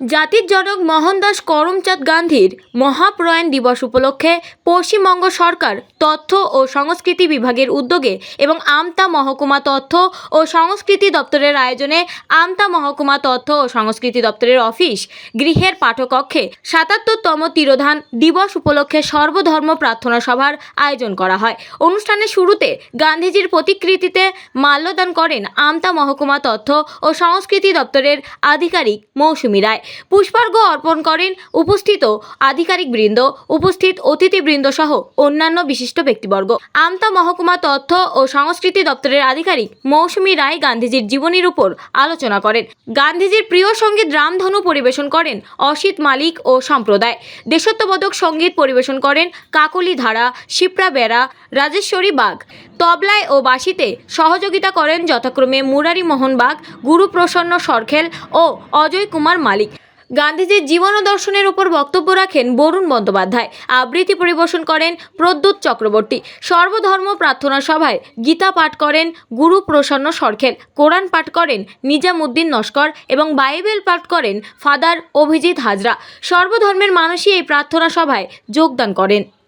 জাতির জনক মোহনদাস করমচাঁদ গান্ধীর মহাপ্রয়াণ দিবস উপলক্ষে পশ্চিমবঙ্গ সরকার তথ্য ও সংস্কৃতি বিভাগের উদ্যোগে এবং আমতা মহকুমা তথ্য ও সংস্কৃতি দপ্তরের আয়োজনে আমতা মহকুমা তথ্য ও সংস্কৃতি দপ্তরের অফিস গৃহের পাঠকক্ষে সাতাত্তরতম তিরোধান দিবস উপলক্ষে সর্বধর্ম প্রার্থনা সভার আয়োজন করা হয়। অনুষ্ঠানের শুরুতে গান্ধীজির প্রতিকৃতিতে মাল্যদান করেন আমতা মহকুমা তথ্য ও সংস্কৃতি দপ্তরের আধিকারিক মৌসুমী রায়। পুষ্পার্ঘ অর্পণ করেন উপস্থিত আধিকারিকবৃন্দ, উপস্থিত অতিথিবৃন্দ সহ অন্যান্য বিশিষ্ট ব্যক্তিবর্গ। আমতা মহকুমা তথ্য ও সংস্কৃতি দপ্তরের আধিকারিক মৌসুমী রায় গান্ধীজির জীবনীর উপর আলোচনা করেন। গান্ধীজির প্রিয় সংগীত রামধনু পরিবেশন করেন অসিত মালিক ও সম্প্রদায়। দেশত্ববোধক সংগীত পরিবেশন করেন কাকলি ধারা, শিপ্রা বেড়া, রাজেশ্বরী বাগ। তবলায় ও বাঁশিতে সহযোগিতা করেন যথাক্রমে মুরারি মোহন বাগ, গুরুপ্রসন্ন সরখেল ও অজয় কুমার মালিক। গান্ধীজির জীবন ও দর্শনের উপর বক্তব্য রাখেন বরুণ বন্দ্যোপাধ্যায়। আবৃত্তি পরিবেশন করেন প্রদ্যুৎ চক্রবর্তী। সর্বধর্ম প্রার্থনা সভায় গীতা পাঠ করেন গুরু প্রসন্ন সরখেল। কোরআন পাঠ করেন নিজামুদ্দিন নস্কর এবং বাইবেল পাঠ করেন ফাদার অভিজিৎ হাজরা। সর্বধর্মের মানুষই এই প্রার্থনা সভায় যোগদান করেন।